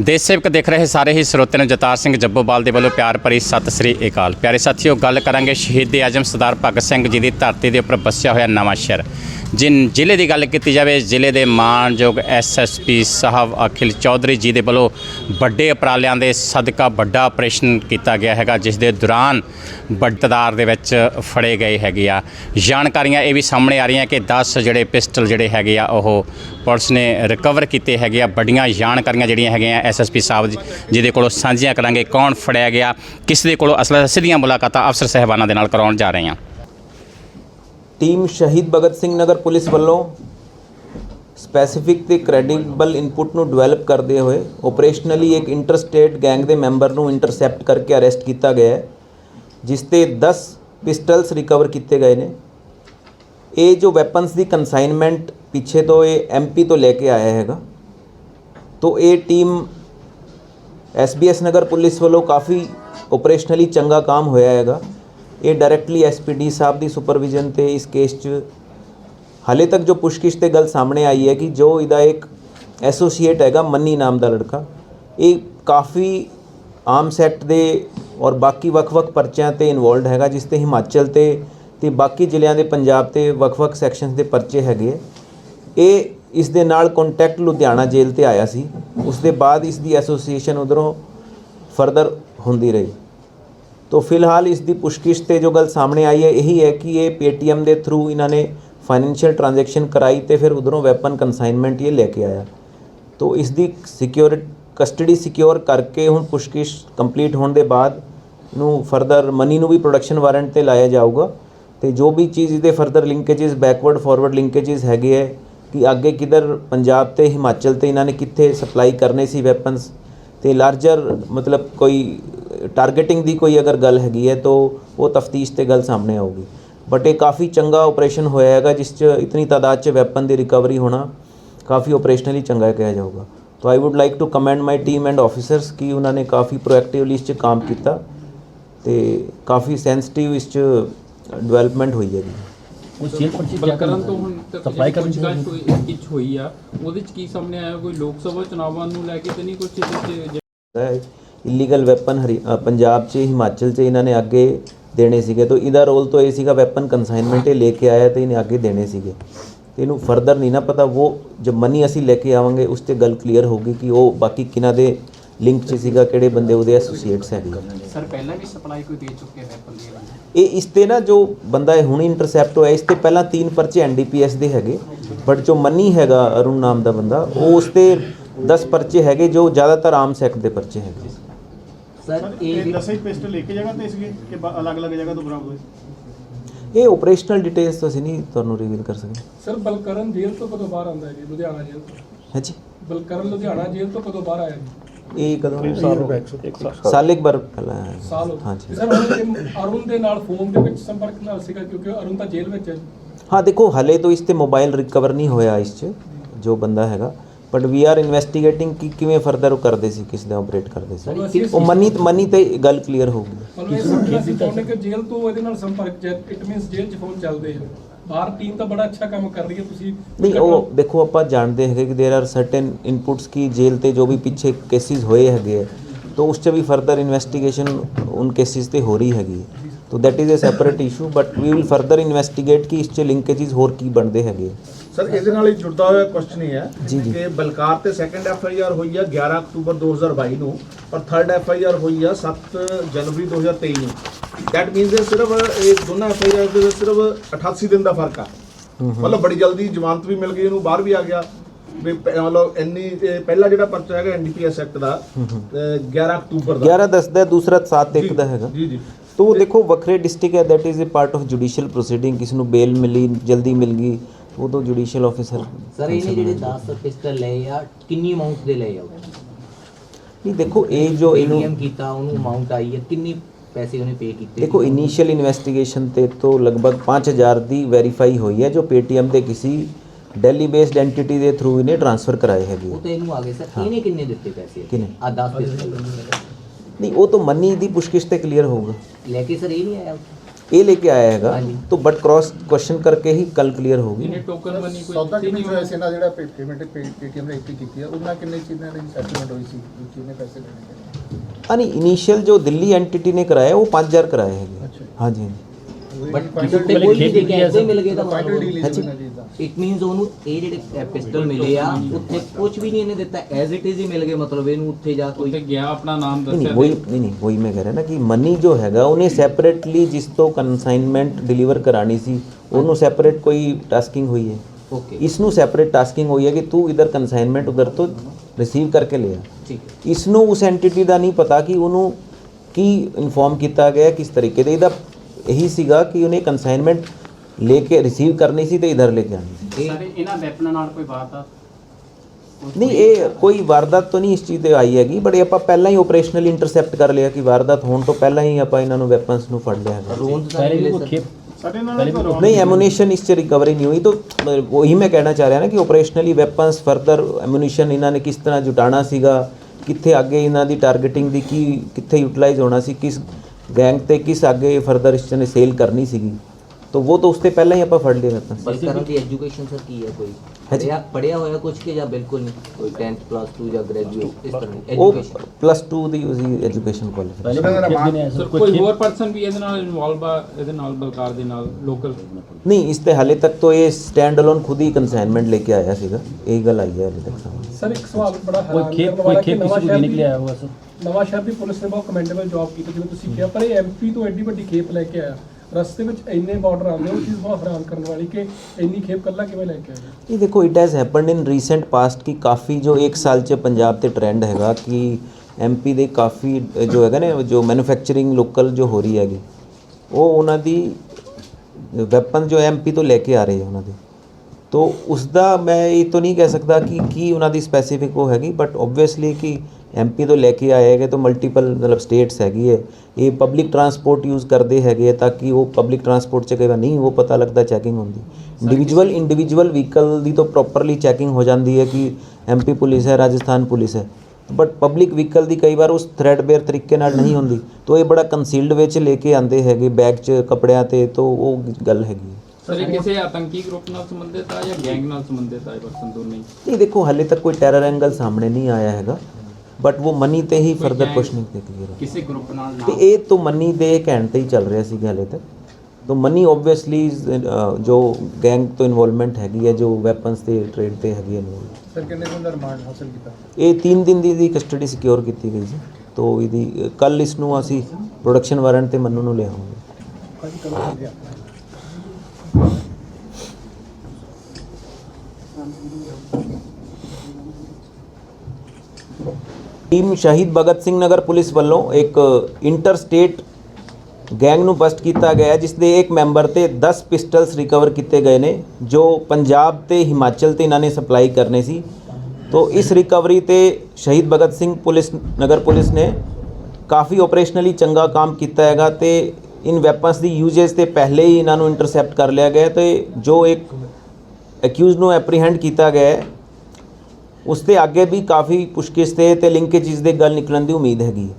ਦੇਸ਼ ਸੇਵਕ ਦੇਖ ਰਹੇ ਸਾਰੇ ਹੀ ਸਰੋਤਿਆਂ ਨੂੰ ਜਤਾਰ ਸਿੰਘ ਜੱਬੋਵਾਲ ਦੇ ਵੱਲੋਂ ਪਿਆਰ ਭਰੀ ਸਤਿ ਸ੍ਰੀ ਅਕਾਲ। ਪਿਆਰੇ ਸਾਥੀਓ, ਗੱਲ ਕਰਾਂਗੇ ਸ਼ਹੀਦ ਆਜਮ ਸਰਦਾਰ ਭਗਤ ਸਿੰਘ ਜੀ ਦੀ ਧਰਤੀ ਦੇ ਉੱਪਰ ਵਸਿਆ ਹੋਇਆ ਨਵਾਂ ਸ਼ਹਿਰ। ਜਿਨ ਜ਼ਿਲ੍ਹੇ ਦੀ ਗੱਲ ਕੀਤੀ ਜਾਵੇ, ਜ਼ਿਲ੍ਹੇ ਦੇ ਮਾਣਯੋਗ ਐਸਐਸਪੀ ਸਾਹਿਬ ਅਖਿਲ ਚੌਧਰੀ ਜੀ ਦੇ ਵੱਲੋਂ ਵੱਡੇ ਉਪਰਾਲਿਆਂ ਦੇ ਸਦਕਾ ਵੱਡਾ ਆਪਰੇਸ਼ਨ ਕੀਤਾ ਗਿਆ ਹੈਗਾ, ਜਿਸ ਦੇ ਦੌਰਾਨ ਵੱਡਦਾਰ ਦੇ ਵਿੱਚ ਫੜੇ ਗਏ ਹੈਗੇ ਆ। ਜਾਣਕਾਰੀਆਂ ਇਹ ਵੀ ਸਾਹਮਣੇ ਆ ਰਹੀਆਂ ਕਿ 10 ਜਿਹੜੇ ਪਿਸਟਲ ਜਿਹੜੇ ਹੈਗੇ ਆ, ਉਹ ਪੁਲਿਸ ਨੇ ਰਿਕਵਰ ਕੀਤੇ ਹੈਗੇ ਆ। ਵੱਡੀਆਂ ਜਾਣਕਾਰੀਆਂ ਜਿਹੜੀਆਂ ਹੈਗੀਆਂ ਐਸਐਸਪੀ ਸਾਹਿਬ ਜਿਹਦੇ ਕੋਲੋਂ ਸਾਂਝੀਆਂ ਕਰਾਂਗੇ ਕੌਣ ਫੜਿਆ ਗਿਆ, ਕਿਸ ਦੇ ਕੋਲੋਂ ਅਸਲ ਸਿੱਧੀਆਂ ਮੁਲਾਕਾਤਾਂ ਅਫਸਰ ਸਹਿਬਾਨਾਂ ਦੇ ਨਾਲ ਕਰਾਉਣ ਜਾ ਰਹੇ ਹਾਂ। ਟੀਮ ਸ਼ਹੀਦ ਭਗਤ ਸਿੰਘ ਨਗਰ ਪੁਲਿਸ ਵੱਲੋਂ ਸਪੈਸੀਫਿਕ ਤੇ ਕ੍ਰੈਡੀਬਲ ਇਨਪੁਟ ਨੂੰ ਡਿਵੈਲਪ ਕਰਦੇ ਹੋਏ ਆਪਰੇਸ਼ਨਲੀ ਇੱਕ ਇੰਟਰਸਟੇਟ ਗੈਂਗ ਦੇ ਮੈਂਬਰ ਨੂੰ ਇੰਟਰਸੈਪਟ ਕਰਕੇ ਅਰੈਸਟ ਕੀਤਾ ਗਿਆ ਹੈ, ਜਿਸ ਤੇ 10 ਪਿਸਟਲਸ ਰਿਕਵਰ ਕੀਤੇ ਗਏ ਨੇ। ਇਹ ਜੋ ਵੈਪਨਸ ਦੀ ਕਨਸਾਈਨਮੈਂਟ ਪਿੱਛੇ ਤੋਂ ਇਹ ਐਮਪੀ ਤੋਂ ਲੈ ਕੇ ਆਇਆ ਹੈਗਾ, ਤੋਂ ਇਹ ਟੀਮ ਐਸਬੀਐਸ ਨਗਰ ਪੁਲਿਸ ਵੱਲੋਂ ਕਾਫੀ ਆਪਰੇਸ਼ਨਲੀ ਚੰਗਾ ਕੰਮ ਹੋਇਆ ਹੈਗਾ। ਇਹ ਡਾਇਰੈਕਟਲੀ ਐਸਪੀਡੀ ਸਾਹਿਬ ਦੀ ਸੁਪਰਵਿਜ਼ਨ ਤੇ ਇਸ ਕੇਸ 'ਚ ਹਾਲੇ ਤੱਕ ਜੋ ਪੁੱਛਗਿੱਛ ਤੇ ਗੱਲ ਸਾਹਮਣੇ ਆਈ ਹੈ ਕਿ ਜੋ ਇਹਦਾ ਇੱਕ ਐਸੋਸੀਏਟ ਹੈਗਾ ਮੰਨੀ ਨਾਮ ਦਾ ਲੜਕਾ, ਇਹ ਕਾਫੀ ਆਮ ਸੈਕਟ ਦੇ ਔਰ ਬਾਕੀ ਵੱਖ-ਵੱਖ ਪਰਚਿਆਂ ਤੇ ਇਨਵੋਲਡ ਹੈਗਾ, ਜਿਸ ਤੇ ਹਿਮਾਚਲ ਤੇ ਤੇ ਬਾਕੀ ਜ਼ਿਲ੍ਹਿਆਂ ਦੇ ਪੰਜਾਬ ਤੇ ਵੱਖ-ਵੱਖ ਸੈਕਸ਼ਨਸ ਦੇ ਪਰਚੇ ਹੈਗੇ ਹੈ। ਇਹ ਇਸ ਦੇ ਨਾਲ ਕੰਟੈਕਟ ਲੁਧਿਆਣਾ ਜੇਲ੍ਹ ਤੇ ਆਇਆ ਸੀ ਉਸ ਦੇ ਬਾਅਦ ਇਸ ਦੀ ਐਸੋਸੀਏਸ਼ਨ ਉਧਰੋਂ ਫਰਦਰ ਹੁੰਦੀ ਰਹੀ ਤੋ ਫਿਲਹਾਲ ਇਸ ਦੀ ਪੁਸ਼ਕਿਸ਼ ਤੇ ਜੋ ਗੱਲ ਸਾਹਮਣੇ ਆਈ ਹੈ, ਇਹੀ ਹੈ ਕਿ ਇਹ ਪੇਟੀਐਮ ਦੇ ਥਰੂ ਇਹਨਾਂ ਨੇ ਫਾਈਨੈਂਸ਼ੀਅਲ ਟ੍ਰਾਂਜੈਕਸ਼ਨ ਕਰਾਈ ਤੇ ਫਿਰ ਉਧਰੋਂ ਵੈਪਨ ਕੰਸਾਈਨਮੈਂਟ ਇਹ ਲੈ ਕੇ ਆਇਆ। ਤੋ ਇਸ ਦੀ ਸਿਕਿਉਰ ਕਸਟਡੀ ਸਿਕਿਉਰ ਕਰਕੇ ਹੁਣ ਪੁਸ਼ਕਿਸ਼ ਕੰਪਲੀਟ ਹੋਣ ਦੇ ਬਾਅਦ ਨੂੰ ਫਰਦਰ ਮਨੀ ਨੂੰ ਵੀ ਪ੍ਰੋਡਕਸ਼ਨ ਵਾਰੰਟ ਤੇ ਲਾਇਆ ਜਾਊਗਾ। ਤੇ ਜੋ ਵੀ ਚੀਜ਼ ਦੇ further linkages backward forward linkages ਹੈਗੇ ਹੈ ਕਿ ਅੱਗੇ ਕਿਧਰ ਪੰਜਾਬ ਤੇ ਹਿਮਾਚਲ ਤੇ ਇਹਨਾਂ ਨੇ ਕਿੱਥੇ ਸਪਲਾਈ ਕਰਨੇ ਸੀ ਵੈਪਨਸ ਤੇ ਲਾਰਜਰ ਮਤਲਬ ਕੋਈ ਟਾਰਗੇਟਿੰਗ ਦੀ ਕੋਈ ਅਗਰ ਗੱਲ ਹੈਗੀ ਹੈ ਤਾਂ ਉਹ ਤਫਤੀਸ਼ ਤੇ ਗੱਲ ਸਾਹਮਣੇ ਆਊਗੀ। ਬਟ ਇਹ ਕਾਫੀ ਚੰਗਾ ਆਪਰੇਸ਼ਨ ਹੋਇਆ ਹੈਗਾ ਜਿਸ 'ਚ ਇਤਨੀ ਤਾਦਾਦ 'ਚ ਵੈਪਨ ਦੀ ਰਿਕਵਰੀ ਹੋਣਾ ਕਾਫੀ ਆਪਰੇਸ਼ਨਲੀ ਚੰਗਾ ਕਿਹਾ ਜਾਊਗਾ। ਤਾਂ I would like to commend my team and officers ਕਿ ਉਹਨਾਂ ਨੇ ਕਾਫੀ ਪ੍ਰੋਐਕਟਿਵਲੀ ਇਸ 'ਚ ਕੰਮ ਕੀਤਾ ਤੇ ਕਾਫੀ ਸੈਂਸਿਟਿਵ ਇਸ 'ਚ ਡਿਵੈਲਪਮੈਂਟ ਹੋਈ ਹੈਗੀ। ਉਹ ਜੇਲ੍ਹ ਪਰਚੀ ਬਲਕਰਨ ਤੋਂ ਹੁਣ ਸਪਲਾਈ ਕਰਨ ਪੁੱਛਗਿੱਛ ਹੋਈ ਕਿਛ ਹੋਈ ਆ ਉਹਦੇ ਚ ਕੀ ਸਾਹਮਣੇ ਆਇਆ? ਕੋਈ ਲੋਕ ਸਭਾ ਚੁਣਾਵਾਂ ਨੂੰ ਲੈ ਕੇ ਤੇ ਨਹੀਂ ਕੁਝ ਇਹਦੇ ਚ ਇਲੀਗਲ ਵੈਪਨ ਪੰਜਾਬ 'ਚ ਹਿਮਾਚਲ 'ਚ ਇਹਨਾਂ ਨੇ ਅੱਗੇ ਦੇਣੇ ਸੀਗੇ। ਤਾਂ ਇਹਦਾ ਰੋਲ ਤਾਂ ਇਹ ਸੀਗਾ ਵੈਪਨ ਕਨਸਾਈਨਮੈਂਟ ਇਹ ਲੈ ਕੇ ਆਇਆ ਤੇ ਇਹਨੇ ਅੱਗੇ ਦੇਣੇ ਸੀਗੇ। ਤੇ ਇਹਨੂੰ ਫਰਦਰ ਨਹੀਂ ਨਾ ਪਤਾ ਉਹ ਜਦ ਮਨੀ ਅਸੀਂ ਲੈ ਕੇ ਆਵਾਂਗੇ ਉਸ ਤੇ ਗੱਲ ਕਲੀਅਰ ਹੋਗੀ ਕਿ ਉਹ ਬਾਕੀ ਕਿਨਾਂ ਦੇ ਲਿੰਕ 'ਚ ਸੀਗਾ ਕਿਹੜੇ ਬੰਦੇ ਉਹਦੇ ਐਸੋਸੀਏਟਸ ਹੈਗੇ। ਸਰ ਪਹਿਲਾਂ ਵੀ ਸਪਲਾਈ ਕੋਈ ਦੇ ਚੁੱਕੇ ਹੈ ਪੱਲੇ ਇਹ ਇਸ ਤੇ ਨਾ ਜੋ ਬੰਦਾ ਇਹ ਹੁਣ ਇੰਟਰਸੈਪਟ ਹੋਇਆ ਇਸ ਤੇ ਪਹਿਲਾਂ ਤਿੰਨ ਪਰਚੇ ਐਨਡੀਪੀਐਸ ਦੇ ਹੈਗੇ। ਬਟ ਜੋ ਮੰਨੀ ਹੈਗਾ ਅਰੁਣ ਨਾਮ ਦਾ ਬੰਦਾ ਉਹ ਉਸ ਤੇ 10 ਪਰਚੇ ਹੈਗੇ ਜੋ ਜ਼ਿਆਦਾਤਰ ਆਮ ਸੈਕਟ ਦੇ ਪਰਚੇ ਹੈਗੇ। ਸਰ ਇਹ ਦਸੇ ਹੀ ਪਿਸਟਲ ਇੱਕ ਜਗ੍ਹਾ ਤੇ ਸੀਗੇ ਕਿ ਬ- ਅਲੱਗ-ਅਲੱਗ ਜਗ੍ਹਾ ਤੋਂ ਬਰਾਮਦ ਹੋਏ ਇਹ ਆਪਰੇਸ਼ਨਲ ਡਿਟੇਲਸ ਤਾਂ ਅਸੀਂ ਨਹੀਂ ਤੁਹਾਨੂੰ ਰਿਵੀਲ ਕਰ ਸਕਦੇ ਸਰ ਬਲਕਰਨ ਜੇਲ੍ਹ ਤੋਂ ਕਦੋਂ ਬਾਹਰ ਆਉਂਦਾ ਹੈ ਜੀ? ਲੁਧਿਆਣਾ ਜੇਲ੍ਹ ਤੋਂ? ਹੈ ਜੀ ਬਲਕਰਨ ਲੁਧਿਆਣਾ ਜੇਲ੍ਹ ਤੋਂ ਕਦੋਂ ਬਾਹਰ ਆਇਆ ਜੀ? ਇਹ ਕਦੋਂ ਸਾਲ ਇੱਕ ਵਾਰ ਪਹਿਲਾਂ ਆਇਆ। ਸਾਲ ਹੋ ਹਾਂਜੀ। ਸਰ ਹੁਣ ਇਹ ਅਰੁਣ ਦੇ ਨਾਲ ਫੋਨ ਦੇ ਵਿੱਚ ਸੰਪਰਕ ਨਾਲ ਸੀਗਾ ਕਿਉਂਕਿ ਅਰੁਣ ਤਾਂ ਜੇਲ੍ਹ ਵਿੱਚ ਹੈ ਜੀ। ਹਾਂ ਦੇਖੋ ਹਲੇ ਤੋਂ ਇਸ ਤੇ ਮੋਬਾਈਲ ਰਿਕਵਰ ਨਹੀਂ ਹੋਇਆ ਇਸ 'ਚ ਜੋ ਬੰਦਾ ਹੈਗਾ। ਬਟ ਵੀ ਆਰ ਇਨਵੈਸਟੀਗੇਟਿੰਗ ਕਿ ਕਿਵੇਂ ਫਰਦਰ ਉਹ ਕਰਦੇ ਸੀ ਕਿਸ ਨੇ ਆਪਰੇਟ ਕਰਦੇ ਸੀ। ਉਹ ਮਨੀ ਮਨੀ ਤੇ ਗੱਲ ਕਲੀਅਰ ਹੋ ਗਈ ਕਿ ਜੇਲ੍ਹ ਤੋਂ ਇਹਦੇ ਨਾਲ ਸੰਪਰਕ ਇਟ ਮੀਨਸ ਜੇਲ੍ਹ 'ਚ ਫੋਨ ਚੱਲਦੇ ਆ। ਬਾਹਰ ਟੀਮ ਤਾਂ ਬੜਾ ਅੱਛਾ ਕੰਮ ਕਰ ਰਹੀ ਹੈ ਤੁਸੀਂ ਨਹੀਂ ਉਹ ਦੇਖੋ ਆਪਾਂ ਜਾਣਦੇ ਹੈਗੇ ਕਿ ਆਰ ਸਰਟਨ ਇਨਪੁਟਸ ਜੇਲ੍ਹ ਤੇ ਜੋ ਵੀ ਪਿੱਛੇ ਕੇਸਿਸ ਹੋਏ ਹੈਗੇ ਤਾਂ ਉਸ 'ਚ ਵੀ ਫਰਦਰ ਇਨਵੈਸਟੀਗੇਸ਼ਨ ਉਨ ਕੇਸਿਸ ਤੇ ਹੋ ਰਹੀ ਹੈਗੀ ਹੈ that is a separate issue but we will further investigate ਕਿ ਇਸ 'ਚ ਲਿੰਕੇजेस ਹੋਰ ਕੀ ਬਣਦੇ ਹੈਗੇ ਸਰ ਇਹਦੇ ਨਾਲ ਹੀ ਜੁੜਦਾ ਹੋਇਆ ਕੁਐਸਚਨ ਹੈ ਜੀ। ਕਿ ਬਲਕਾਰ ਤੇ ਸੈਕੰਡ ਐਫ ਆਈ ਆਰ ਹੋਈ ਆ 11 ਅਕਤੂਬਰ 2022 ਨੂੰ ਪਰ ਥਰਡ ਐਫ ਆਈ ਆਰ ਹੋਈ ਆ 7 ਜਨਵਰੀ 2023 ਨੂੰ। ਦੈਟ ਮੀਨਸ ਇਹ ਸਿਰਫ ਇਹ ਦੋਨਾਂ ਐਫ ਆਈ ਆਰ ਦੇ ਸਿਰਫ 88 ਦਿਨ ਦਾ ਫ਼ਰਕ ਆ। ਮਤਲਬ ਬੜੀ ਜਲਦੀ ਜ਼ਮਾਨਤ ਵੀ ਮਿਲ ਗਈ ਇਹਨੂੰ ਬਾਹਰ ਵੀ ਆ ਗਿਆ। ਵੀ ਮਤਲਬ ਇੰਨੀ ਪਹਿਲਾ ਜਿਹੜਾ ਪਰਚਾ ਹੈਗਾ ਐਨਡੀਪੀਐਸ ਐਕਟ ਦਾ ਅਹ 11 ਅਕਤੂਬਰ ਦਾ। 11 10 ਦਾ ਦੂਸਰਾ 7 1 ਦਾ ਹੈਗਾ। ਜੀ ਜੀ। ਤੋ ਦੇਖੋ ਵੱਖਰੇ ਡਿਸਟ੍ਰਿਕਟ ਹੈ that is a part of judicial proceeding ਕਿਸ ਨੂੰ ਬੇਲ ਮਿਲੀ ਜਲਦੀ ਮਿਲ ਗਈ। ਉਹ ਤਾਂ ਜੁਡੀਸ਼ੀਅਲ ਆਫੀਸਰ ਸਰ ਇਹਨੇ ਜਿਹੜੇ 10 ਪਿਸਟਲ ਲਏ ਆ ਕਿੰਨੀ ਅਮਾਉਂਟ ਦੇ ਲਏ ਆ ਨਹੀਂ ਦੇਖੋ ਇਹ ਜੋ ਇਹਨੂੰ ਪੇਟੀਐਮ ਕੀਤਾ ਉਹਨੂੰ ਅਮਾਉਂਟ ਆਈ ਹੈ ਕਿੰਨੀ ਪੈਸੇ ਉਹਨੇ ਪੇ ਕੀਤੇ? ਦੇਖੋ ਇਨੀਸ਼ੀਅਲ ਇਨਵੈਸਟੀਗੇਸ਼ਨ ਤੇ ਤੋਂ ਲਗਭਗ 5000 ਦੀ ਵੈਰੀਫਾਈ ਹੋਈ ਹੈ ਜੋ Paytm ਦੇ ਕਿਸੇ ਦਿੱਲੀ ਬੇਸਡ ਐਂਟੀਟੀ ਦੇ ਥਰੂ ਇਹਨੇ ਟ੍ਰਾਂਸਫਰ ਕਰਾਏ ਹੈਗੇ ਉਹ ਤਾਂ ਇਹਨੂੰ ਆ ਗਏ ਸਰ ਇਹਨੇ ਕਿੰਨੇ ਦਿੱਤੇ ਪੈਸੇ? ਕਿਹਨੇ? ਆ 10 ਪਿਸਟਲ ਨਹੀਂ ਉਹ ਤਾਂ ਮੰਨੀ ਦੀ ਪੁੱਛਗਿੱਛ ਤੇ ਕਲੀਅਰ ਹੋਊਗਾ। ਲੈ ਕੇ ਸਰ ਇਹ ਨਹੀਂ ਆਇਆ ਇਹ ਲੈ ਕੇ ਆਇਆ ਹੈਗਾ ਹਾਂਜੀ। तो बट क्रॉस क्वेश्चन करके ही कल क्लियर होगी ਇਹਨੇ ਟੋਕਨ ਮਨੀ ਕੋਈ ਸੌਦਾ ਦਿੱਤੀ ਕਿੰਨੀ ਨਹੀਂ ਹੋਇਆ ਸੀ ਇਹਨਾਂ ਜਿਹੜਾ ਪੇਮੈਂਟ ਪੇਟੀਐਮ ਨੇ ਇੱਕ ਕੀਤੀ ਹੈ ਉਹਨਾਂ ਕਿੰਨੇ ਚੀਜ਼ਾਂ ਦੀ ਸੈਟਲਮੈਂਟ ਹੋਈ ਸੀ ਕਿੰਨੇ ਪੈਸੇ ਦੇਣੇ हाँ नहीं इनिशियल जो दिल्ली एंटिटी ने कराया वो पाँच हज़ार कराए हैं अच्छा। हाँ जी हाँ जी ਬਟ ਕਿਸੇ ਤੇ ਕੋਈ ਵੀ ਦੇ ਕੇ ਐਸੇ ਮਿਲ ਗਏ ਤਾਂ ਫਾਈਨਲ ਡੀਲ ਅੱਛਾ। ਇਟ ਮੀਨਸ ਉਹਨੂੰ ਇਹ ਜਿਹੜੇ ਪਿਸਟਲ ਮਿਲੇ ਆ ਉੱਥੇ ਕੁਝ ਵੀ ਨਹੀਂ ਇਹਨੇ ਦਿੱਤਾ। ਐਜ਼ ਇਟ ਇਜ਼ ਹੀ ਮਿਲ ਗਏ ਮਤਲਬ ਇਹਨੂੰ ਉੱਥੇ ਜਾ ਕੋਈ ਉੱਥੇ ਗਿਆ ਆਪਣਾ ਨਾਮ ਦੱਸਿਆ ਨਹੀਂ ਨਹੀਂ ਨਹੀਂ ਵਹੀ ਮੈਂ ਕਹਿ ਰਿਹਾ ਨਾ ਕਿ ਮਨੀ ਜੋ ਹੈਗਾ ਉਹਨੇ ਸੈਪਰੇਟਲੀ ਜਿਸ ਤੋਂ ਕਨਸਾਈਨਮੈਂਟ ਡਿਲੀਵਰ ਕਰਾਣੀ ਸੀ ਉਹਨੂੰ ਸੈਪਰੇਟ ਕੋਈ ਟਾਸਕਿੰਗ ਹੋਈ ਹੈ। ਓਕੇ ਇਸ ਨੂੰ ਸੈਪਰੇਟ ਟਾਸਕਿੰਗ ਹੋਈ ਹੈ ਕਿ ਤੂੰ ਇਧਰ ਕਨਸਾਈਨਮੈਂਟ ਉਧਰ ਤੋਂ ਰਿਸੀਵ ਕਰਕੇ ਲਿਆ ਠੀਕ ਇਸ ਨੂੰ ਉਸ ਐਂਟੀਟੀ ਦਾ ਨਹੀਂ ਪਤਾ ਕਿ ਉਹਨੂੰ ਕੀ ਇਨਫੋਰਮ ਕੀਤਾ ਗਿਆ ਕਿਸ ਤਰੀਕੇ ਦੇ। ਇਹਦਾ ਇਹੀ ਸੀਗਾ ਕਿ ਉਹਨੇ ਕਨਸਾਈਨਮੈਂਟ ਲੈ ਕੇ ਰਿਸੀਵ ਕਰਨੀ ਸੀ ਤੇ ਇਧਰ ਲੈ ਕੇ ਆਣੀ ਸੀ। ਸਰ ਇਹਨਾਂ ਵੈਪਨਾਂ ਨਾਲ ਕੋਈ ਵਾਰਦਾਤ? ਨਹੀਂ ਇਹ ਕੋਈ ਵਾਰਦਾਤ ਤਾਂ ਨਹੀਂ ਇਸ ਚੀਜ਼ ਤੇ ਆਈ ਹੈਗੀ ਬਟ ਆਪਾਂ ਪਹਿਲਾਂ ਹੀ ਆਪਰੇਸ਼ਨਲ ਇੰਟਰਸੈਪਟ ਕਰ ਲਿਆ ਕਿ ਵਾਰਦਾਤ ਹੋਣ ਤੋਂ ਪਹਿਲਾਂ ਹੀ ਆਪਾਂ ਇਹਨਾਂ ਨੂੰ ਵੈਪਨਸ ਨੂੰ ਫੜ ਲਿਆ ਹੈਗਾ। ਨਹੀਂ ਐਮੂਨੀਸ਼ਨ ਇਸ ਚ ਰਿਕਵਰੀ ਨਹੀਂ ਹੋਈ ਤਾਂ ਉਹੀ ਮੈਂ ਕਹਿਣਾ ਚਾਹ ਰਿਹਾ ਨਾ ਕਿ ਆਪਰੇਸ਼ਨਲੀ ਵੈਪਨਸ ਫਰਦਰ ਐਮੂਨੀਸ਼ਨ ਇਹਨਾਂ ਨੇ ਕਿਸ ਤਰ੍ਹਾਂ ਜੁਟਾਣਾ ਸੀਗਾ ਕਿੱਥੇ ਅੱਗੇ ਇਹਨਾਂ ਦੀ ਟਾਰਗੇਟਿੰਗ ਦੀ ਕੀ ਕਿੱਥੇ ਯੂਟਿਲਾਈਜ਼ ਹੋਣਾ ਸੀ ਕਿਸ ਗੈਂਗ ਤੇ ਕਿਸ ਅੱਗੇ ਫਰਦਰ ਇਸ ਨੇ ਸੇਲ ਕਰਨੀ ਸੀਗੀ। तो वो तो उससे ਪਹਿਲਾਂ ਹੀ ਆਪਾਂ ਫੜ ਲਏ ਵੈਪਨਸ ਬਸ ਕਰਨ ਦੀ ਐਜੂਕੇਸ਼ਨ ਸਰ ਕੀ ਹੈ ਕੋਈ ਹਾਂਜੀ। ਪੜਿਆ ਪੜਿਆ ਹੋਇਆ ਕੁਝ ਕਿ ਜਾਂ ਬਿਲਕੁਲ ਨਹੀਂ ਕੋਈ 10th ਪਲੱਸ 2 ਜਾਂ ਗ੍ਰੈਜੂਏਟ ਇਸ ਤਰ੍ਹਾਂ ਉਹ ਐਜੂਕੇਸ਼ਨ ਪਲੱਸ 2 ਦੀ ਉਸੀ ਐਜੂਕੇਸ਼ਨ ਕੁਆਲੀਫਿਕੇਸ਼ਨ ਸਰ ਕੋਈ ਹੋਰ ਪਰਸਨ ਵੀ ਇਹਦੇ ਨਾਲ ਇਨਵੋਲਵ ਆ ਇਹਦੇ ਨਾਲ ਬਲਕਾਰ ਦੇ ਨਾਲ ਲੋਕਲ ਨਹੀਂ ਇਸ ਤੇ ਹਾਲੇ ਤੱਕ ਤਾਂ ਇਹ ਸਟੈਂਡ ਅਲੋਨ ਖੁਦ ਹੀ ਕੰਸਾਈਨਮੈਂਟ ਲੈ ਕੇ ਆਇਆ ਸੀਗਾ ਇਹ ਗੱਲ ਆਈ ਹੈ ਹਾਲੇ ਤੱਕ ਸਾਹਮਣੇ ਸਰ ਇੱਕ ਸਵਾਲ ਬੜਾ ਹੈਰਾਨ ਕਰਨ ਵਾਲਾ ਕਿ ਨਵਾਂ ਸ਼ਹਿਰ ਦੀ ਨਿਕਲਿਆ ਹੋਇਆ ਸਰ ਨਵਾਂ ਸ਼ਹਿਰ ਦੀ ਪੁਲਿਸ ਨੇ ਬਹੁਤ ਕਮੈਂਡੇਬਲ ਜੌਬ ਕੀਤੀ ਜਿਵੇਂ ਤੁਸੀਂ ਕਿਹਾ ਪਰ ਇਹ ਐਮਪੀ ਤੋਂ ਐਡੀ ਵੱਡੀ ਖੇਪ ਲੈ ਕੇ ਆਇਆ ਰਸਤੇ ਵਿੱਚ ਇੰਨੇ ਬਾਰਡਰ ਆਉਂਦੇ ਉਹ ਚੀਜ਼ ਬਹੁਤ ਹੈਰਾਨ ਕਰਨ ਵਾਲੀ ਕਿ ਇੰਨੀ ਖੇਪ ਕੱਲਾ ਕਿਵੇਂ ਲੈ ਕੇ ਆਇਆ ਇਹ ਦੇਖੋ it has happened in recent past ਕਿ ਕਾਫੀ ਜੋ ਇੱਕ ਸਾਲ ਚ ਪੰਜਾਬ ਤੇ ਟ੍ਰੈਂਡ ਹੈਗਾ ਕਿ ਐਮਪੀ ਦੇ ਕਾਫੀ ਜੋ ਹੈਗਾ ਨਾ, ਜੋ ਮੈਨੂਫੈਕਚਰਿੰਗ ਲੋਕਲ ਜੋ ਹੋ ਰਹੀ ਹੈਗੀ, ਉਹ ਉਹਨਾਂ ਦੀ ਵੈਪਨ ਜੋ ਐਮਪੀ ਤੋਂ ਲੈ ਕੇ ਆ ਰਹੇ ਉਹਨਾਂ ਦੇ। ਤੋ ਉਸ ਦਾ ਮੈਂ ਇਹ ਤਾਂ ਨਹੀਂ ਕਹਿ ਸਕਦਾ ਕਿ ਕੀ ਉਹਨਾਂ ਦੀ ਸਪੈਸੀਫਿਕ ਉਹ ਹੈਗੀ ਬਟ ਆਬਵੀਅਸਲੀ ਕਿ ਐਮਪੀ ਤੋਂ ਲੈ ਕੇ ਆਏ ਹੈਗੇ ਤਾਂ ਮਲਟੀਪਲ ਮਤਲਬ ਸਟੇਟਸ ਹੈਗੀ ਹੈ। ਇਹ ਪਬਲਿਕ ਟਰਾਂਸਪੋਰਟ ਯੂਜ਼ ਕਰਦੇ ਹੈਗੇ ਤਾਂ ਕਿ ਉਹ ਪਬਲਿਕ ਟਰਾਂਸਪੋਰਟ 'ਚ ਕਈ ਵਾਰ ਨਹੀਂ ਉਹ ਪਤਾ ਲੱਗਦਾ ਚੈਕਿੰਗ ਹੁੰਦੀ। ਇੰਡੀਵਿਜੂਅਲ ਇੰਡੀਵਿਜੂਅਲ ਵਹੀਕਲ ਦੀ ਤਾਂ ਪ੍ਰੋਪਰਲੀ ਚੈਕਿੰਗ ਹੋ ਜਾਂਦੀ ਹੈ ਕਿ ਐਮਪੀ ਪੁਲਿਸ ਹੈ ਰਾਜਸਥਾਨ ਪੁਲਿਸ ਹੈ। ਬਟ ਪਬਲਿਕ ਵਹੀਕਲ ਦੀ ਕਈ ਵਾਰ ਉਸ ਥ੍ਰੈਡਬੇਅਰ ਤਰੀਕੇ ਨਾਲ ਨਹੀਂ ਹੁੰਦੀ। ਤੋ ਇਹ ਬੜਾ ਕੰਸੀਲਡ ਵਿੱਚ ਲੈ ਕੇ ਆਂਦੇ ਹੈਗੇ ਬੈਗ 'ਚ ਕੱਪੜਿਆਂ ਤੇ ਤੋ ਉਹ ਗੱਲ ਹੈਗੀ ਸਰ ਇਹ ਕਿਸੇ ਆਤੰਕੀ ਗਰੁੱਪ ਨਾਲ ਸੰਬੰਧਿਤ ਆ ਜਾਂ ਗੈਂਗ ਨਾਲ ਸੰਬੰਧਿਤ ਆ ਇਹ ਪਰਸਨ ਦੋਨੇ ਹੀ? ਇਹ ਦੇਖੋ ਹਾਲੇ ਤੱਕ ਕੋਈ ਟੈਰਰ ਐਂਗਲ ਸਾਹਮਣੇ ਨਹੀਂ ਆਇਆ ਹੈਗਾ। ਬਟ ਉਹ ਮਨੀ ਤੇ ਹੀ ਫਰਦਰ ਕੁਝ ਨਹੀਂ ਤੇ ਕਲੀਅਰ ਕਿਸੇ ਗਰੁੱਪ ਨਾਲ ਨਾ ਤੇ ਇਹ ਤੋਂ ਮਨੀ ਦੇ ਘੰਟ ਤੇ ਹੀ ਚੱਲ ਰਿਹਾ ਸੀ ਹਲੇ ਤੱਕ ਤੋਂ ਮਨੀ ਆਬਵੀਅਸਲੀ ਜੋ ਗੈਂਗ ਤੋਂ ਇਨਵੋਲਵਮੈਂਟ ਹੈਗੀ ਹੈ ਜੋ ਵੈਪਨਸ ਤੇ ਟ੍ਰੇਡ ਤੇ ਹੈਗੀ ਹੈ ਇਨਵੋਲਵ ਸਰ ਕਿੰਨੇ ਦਿਨ ਦਾ ਰਿਮਾਂਡ ਹਾਸਲ ਕੀਤਾ ਇਹ ਤਿੰਨ ਦਿਨ ਦੀ ਦੀ ਕਸਟਡੀ ਸਿਕਿਉਰ ਕੀਤੀ ਗਈ ਸੀ ਤੋਂ ਇਹਦੀ ਕੱਲ ਇਸ ਨੂੰ ਅਸੀਂ ਪ੍ਰੋਡਕਸ਼ਨ ਵਾਰੰਟ ਤੇ ਮੰਨੂ ਨੂੰ ਲਿਆਵਾਂਗੇ ਟੀਮ ਸ਼ਹੀਦ ਭਗਤ ਸਿੰਘ ਨਗਰ ਪੁਲਿਸ ਵੱਲੋਂ ਇੱਕ ਇੰਟਰ ਸਟੇਟ ਗੈਂਗ ਨੂੰ ਬਸਟ ਕੀਤਾ ਗਿਆ ਜਿਸ ਦੇ ਇੱਕ ਮੈਂਬਰ ਤੇ 10 ਪਿਸਟਲਸ ਰਿਕਵਰ ਕੀਤੇ ਗਏ ਨੇ ਜੋ ਪੰਜਾਬ ਤੇ ਹਿਮਾਚਲ ਤੇ ਇਹਨਾਂ ਨੇ ਸਪਲਾਈ ਕਰਨੇ ਸੀ ਤੋਂ ਇਸ ਰਿਕਵਰੀ ਤੇ ਸ਼ਹੀਦ ਭਗਤ ਸਿੰਘ ਪੁਲਿਸ ਨਗਰ ਪੁਲਿਸ ਨੇ ਕਾਫੀ ਆਪਰੇਸ਼ਨਲੀ ਚੰਗਾ ਕੰਮ ਕੀਤਾ ਹੈਗਾ ਤੇ ਇਨ ਵੈਪਨਸ ਦੀ ਯੂਜੇਸ ਤੇ ਪਹਿਲੇ ਹੀ ਇਹਨਾਂ ਨੂੰ ਇੰਟਰਸੈਪਟ ਕਰ ਲਿਆ ਗਿਆ ਹੈ ਤੇ ਜੋ ਇੱਕ ਅਕਿਊਜ਼ ਨੂੰ ਐਪਰੀਹੈਂਡ ਕੀਤਾ ਗਿਆ ਹੈ ਉਸ ਤੇ ਅੱਗੇ ਵੀ ਕਾਫੀ ਪੁੱਛਗਿੱਛ ਤੇ ਤੇ ਲਿੰਕੇਜਸ ਦੇ ਗੱਲ ਨਿਕਲਣ ਦੀ ਉਮੀਦ ਹੈਗੀ ਹੈ।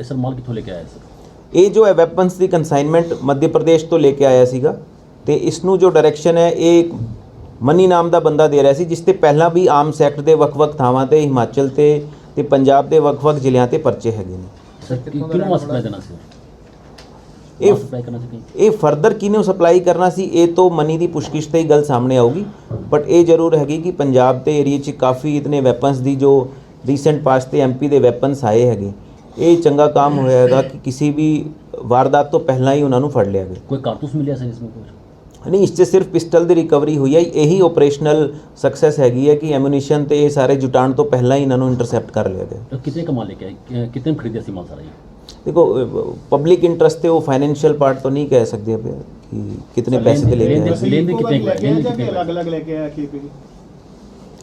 ਇਹ ਸਰ ਮਾਲ ਕਿੱਥੋਂ ਲੈ ਕੇ ਆਇਆ ਸਰ ਇਹ ਜੋ ਹੈ ਵੈਪਨਸ ਦੀ ਕੰਸਾਈਨਮੈਂਟ ਮੱਧ ਪ੍ਰਦੇਸ਼ ਤੋਂ ਲੈ ਕੇ ਆਇਆ ਸੀਗਾ ਤੇ ਇਸ ਨੂੰ ਜੋ ਡਾਇਰੈਕਸ਼ਨ ਹੈ ਇਹ ਮਨੀ ਨਾਮ ਦਾ ਬੰਦਾ ਦੇ ਰਿਹਾ ਸੀ ਜਿਸ ਤੇ ਪਹਿਲਾਂ ਵੀ ਆਮ ਸੈਕਟ ਦੇ ਵੱਖ-ਵੱਖ ਥਾਵਾਂ ਤੇ ਹਿਮਾਚਲ ਤੇ ਤੇ ਪੰਜਾਬ ਦੇ ਵੱਖ-ਵੱਖ ਜ਼ਿਲ੍ਹਿਆਂ ਤੇ ਪਰਚੇ ਹੈਗੇ ਨੇ। ਸਰ ਕਿਹਨੂੰ ਸਪਲਾਈ ਕਰਨਾ ਸੀ? ਇਹ ਸਪਲਾਈ ਕਰਨਾ ਸੀ ਇਹ ਫਰਦਰ ਕਿਹਨੂੰ ਸਪਲਾਈ ਕਰਨਾ ਸੀ? ਇਹ ਤੋਂ ਮਨੀ ਦੀ ਪੁਸ਼ਕਿਸ਼ ਤੇ ਹੀ ਗੱਲ ਸਾਹਮਣੇ ਆਊਗੀ। ਬਟ ਇਹ ਜ਼ਰੂਰ ਹੈਗੀ ਕਿ ਪੰਜਾਬ ਦੇ ਏਰੀਆ 'ਚ ਕਾਫੀ ਇਤਨੇ ਵੈਪਨਸ ਦੀ ਜੋ ਰੀਸੈਂਟ ਪਾਸਟ ਤੇ ਐਮਪੀ ਦੇ ਵੈਪਨਸ ਆਏ ਹੈਗੇ। ਇਹ ਚੰਗਾ ਕੰਮ ਹੋਇਆ ਹੈਗਾ ਕਿ ਕਿਸੇ ਵੀ ਵਾਰਦਾਤ ਤੋਂ ਪਹਿਲਾਂ ਹੀ ਉਹਨਾਂ ਨੂੰ ਫੜ ਲਿਆ ਗਿਆ। ਕੋਈ ਕਾਰਤੂਸ ਮਿਲਿਆ ਸੀ ਇਸ ਵਿੱਚ ਕੋਈ ਨਹੀਂ ਇਸ 'ਚ ਸਿਰਫ ਪਿਸਟਲ ਦੀ ਰਿਕਵਰੀ ਹੋਈ ਹੈ। ਇਹੀ ਆਪਰੇਸ਼ਨਲ ਸਕਸੈਸ ਹੈਗੀ ਹੈ ਕਿ ਐਮੂਨੀਸ਼ਨ ਤੇ ਇਹ ਸਾਰੇ ਜੁਟਾਣ ਤੋਂ ਪਹਿਲਾਂ ਹੀ ਇਹਨਾਂ ਨੂੰ ਇੰਟਰਸੈਪਟ ਕਰ ਲਿਆ ਗਿਆ। ਕਿਤੇ ਕਮਾ ਲੈ ਕੇ ਆਏ? ਖਰੀਦਿਆ ਸੀ ਮਾਲ ਸਾਰਾ ਜੀ? ਦੇਖੋ ਪਬਲਿਕ ਇੰਟਰਸਟ ਤੇ ਉਹ ਫਾਈਨੈਂਸ਼ੀਅਲ ਪਾਰਟ ਤੋਂ ਨਹੀਂ ਕਹਿ ਸਕਦੇ ਆਪਾਂ ਕਿ ਕਿਤਨੇ ਪੈਸੇ ਤੇ ਲੈ ਕੇ ਆਏ ਲੈਂਦੇ ਕਿਤਨੇ ਲੈਂਦੇ ਕਿਤਨੇ ਅਲੱਗ ਅਲੱਗ ਲੈ ਕੇ ਆਇਆ ਕੇਪੀ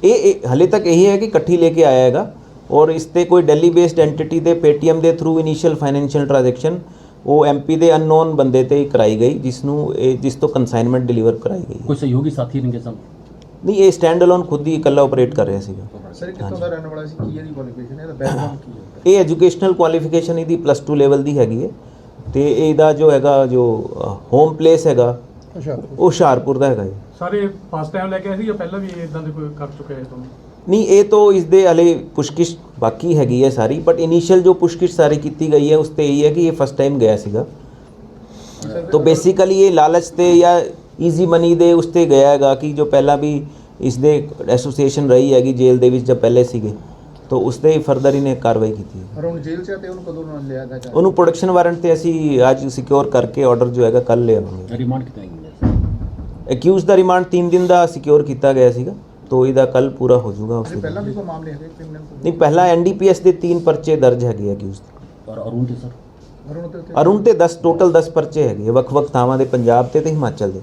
ਇਹ ਹਲੇ ਤੱਕ ਇਹੀ ਹੈ ਕਿ ਇਕੱਠੀ ਲੈ ਕੇ ਆਇਆ ਹੈਗਾ ਔਰ ਇਸ ਤੇ ਕੋਈ ਦਿੱਲੀ ਬੇਸਡ ਐਂਟੀਟੀ ਤੇ ਪੇਟੀਐਮ ਦੇ ਥਰੂ ਇਨੀਸ਼ੀਅਲ ਫਾਈਨੈਂਸ਼ੀਅਲ ਟ੍ਰਾਂਜੈਕਸ਼ਨ ਉਹ ਐਮਪੀ ਦੇ ਅਨਨੋਨ ਬੰਦੇ ਤੇ ਕਰਾਈ ਗਈ ਜਿਸ ਨੂੰ ਜਿਸ ਤੋਂ ਕਨਸਾਈਨਮੈਂਟ ਡਿਲੀਵਰ ਕਰਾਈ ਗਈ ਕੋਈ ਸਹਿਯੋਗੀ ਸਾਥੀ ਨਹੀਂ ਕਿਸਮ ਨਹੀਂ ਇਹ ਸਟੈਂਡ ਅਲੋਨ ਖੁਦ ਹੀ ਇਕੱਲਾ ਆਪਰੇਟ ਕਰ ਰਿਹਾ ਸੀਗਾ। ਸਰ ਕਿੱਥੋਂ ਦਾ ਰਹਿਣ ਵਾਲਾ ਸੀ? ਕੀ ਇਹਦੀ ਕੁਆਲੀਫਿਕੇਸ਼ਨ ਹੈ? ਇਹਦਾ ਬੈਕਗ੍ਰਾਉਂਡ ਕੀ ਹੈ? ਇਹ ਐਜੂਕੇਸ਼ਨਲ ਕੁਆਲੀਫਿਕੇਸ਼ਨ ਇਹਦੀ ਪਲੱਸ 2 ਲੈਵਲ ਦੀ ਹੈਗੀ ਹੈ। ਤੇ ਇਹਦਾ ਜੋ ਹੈਗਾ ਜੋ ਹੋਮ ਪਲੇਸ ਹੈਗਾ ਉਹ ਹੁਸ਼ਿਆਰਪੁਰ ਦਾ ਹੈਗਾ ਜੀ। ਸਾਰੇ ਫਸਟ ਟਾਈਮ ਲੈ ਕੇ ਆਏ ਸੀ ਜਾਂ ਪਹਿਲਾਂ ਵੀ ਇਦਾਂ ਦੇ ਕੋਈ ਕਰ ਚੁੱਕੇ ਹੈ ਤੁਹਾਨੂੰ ਨਹੀਂ ਇਹ ਤੋਂ ਇਸ ਦੇ ਹਲੇ ਪੁਸ਼ਕਿਸ਼ ਬਾਕੀ ਹੈਗੀ ਹੈ ਸਾਰੀ ਬਟ ਇਨੀਸ਼ੀਅਲ ਜੋ ਪੁਸ਼ਕਿਸ਼ ਸਾਰੀ ਕੀਤੀ ਗਈ ਹੈ ਉਸ ਤੇ ਇਹ ਹੈ ਕਿ ਇਹ ਫਸਟ ਟਾਈਮ ਗਿਆ ਸੀਗਾ। ਤਾਂ ਬੇਸਿਕਲੀ ਇਹ ਲਾਲਚ ਤੇ ਜਾਂ ਈਜ਼ੀ ਮਨੀ ਦੇ ਉਸ ਤੇ ਗਿਆ ਹੈਗਾ ਕਿ ਜੋ ਪਹਿਲਾਂ ਵੀ ਇਸ ਦੇ ਐਸੋਸੀਏਸ਼ਨ ਰਹੀ ਹੈਗੀ ਜੇਲ੍ਹ ਦੇ ਵਿੱਚ ਜਦ ਪਹਿਲੇ ਸੀਗੇ ਤਾਂ ਉਸ ਤੇ ਫਰਦਰ ਇਹਨੇ ਕਾਰਵਾਈ ਕੀਤੀ ਪਰ ਹੁਣ ਜੇਲ੍ਹ ਚ ਤੇ ਉਹਨੂੰ ਕਦੋਂ ਨਾਲ ਲਿਆ ਗਿਆ ਉਹਨੂੰ ਪ੍ਰੋਡਕਸ਼ਨ ਵਾਰੰਟ ਤੇ ਅਸੀਂ ਅੱਜ ਸਿਕਿਉਰ ਕਰਕੇ ਆਰਡਰ ਜੋ ਹੈਗਾ ਕੱਲ ਲਿਆਵਾਂਗੇ। ਰਿਮਾਂਡ ਕਿਤਾ ਹੈ ਐਕਿਊਜ਼ ਦਾ ਰਿਮਾਂਡ 3 ਦਿਨ ਦਾ ਸਿਕਿਉਰ ਕੀਤਾ ਗਿਆ ਸੀਗਾ ਤੋ ਇਹਦਾ ਕੱਲ ਪੂਰਾ ਹੋ ਜਾਊਗਾ ਉਸ ਪਹਿਲਾਂ ਵੀ ਕੋਈ ਮਾਮਲੇ ਹੈਗੇ ਕ੍ਰਿਮੀਨਲ ਨਹੀਂ ਪਹਿਲਾਂ ਐਨਡੀਪੀਐਸ ਦੇ ਤਿੰਨ ਪਰਚੇ ਦਰਜ ਹੈਗੇ ਐਕਿਊਜ਼ ਦੇ। ਪਰ ਅਰੁਣ ਤੇ ਸਰ? ਅਰੁਣ ਤੇ 10 ਟੋਟਲ 10 ਪਰਚੇ ਹੈਗੇ ਵੱਖ-ਵੱਖ ਥਾਵਾਂ ਦੇ ਪੰਜਾਬ ਤੇ ਤੇ ਹਿਮਾਚਲ ਦੇ।